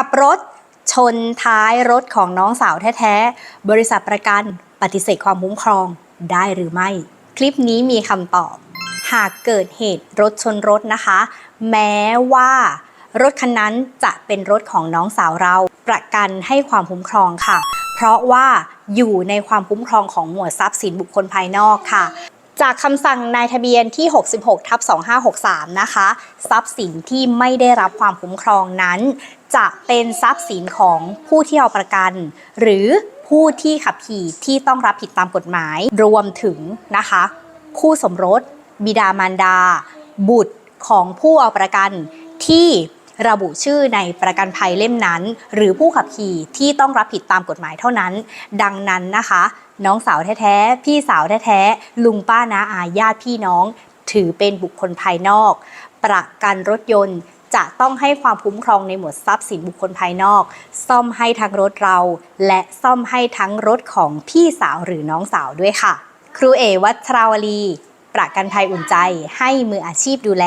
ขับรถชนท้ายรถของน้องสาวแท้ๆ บริษัทประกันปฏิเสธความคุ้มครองได้หรือไม่ คลิปนี้มีคำตอบ หากเกิดเหตุรถชนรถนะคะ แม้ว่ารถคันนั้นจะเป็นรถของน้องสาวเรา ประกันให้ความคุ้มครองค่ะ เพราะว่าอยู่ในความคุ้มครองของหมวดทรัพย์สินบุคคลภายนอกค่ะ จากคำสั่งนายทะเบียนที่ 66ทับ2563 นะคะ ทรัพย์สินที่ไม่ได้รับความคุ้มครองนั้น จะเป็นทรัพย์สินของผู้ที่เอาประกัน หรือผู้ที่ขับขี่ที่ต้องรับผิดตามกฎหมาย รวมถึงนะคะ คู่สมรส บิดามารดา บุตรของผู้เอาประกันที่ ระบุชื่อในประกันภัยเล่มนั้น หรือผู้ขับขี่ที่ต้องรับผิดตามกฎหมายเท่านั้น ดังนั้นนะคะ น้องสาวแท้ๆ พี่สาวแท้ๆ ลุงป้าน้าอาญาติพี่น้อง ถือเป็นบุคคลภายนอก ประกันรถยนต์จะต้องให้ความคุ้มครองในหมวดทรัพย์สินบุคคลภายนอก ซ่อมให้ทั้งรถเรา และซ่อมให้ทั้งรถของพี่สาวหรือน้องสาวด้วยค่ะ ครูเอวัชราวลี ประกันภัยอุ่นใจให้มืออาชีพดูแล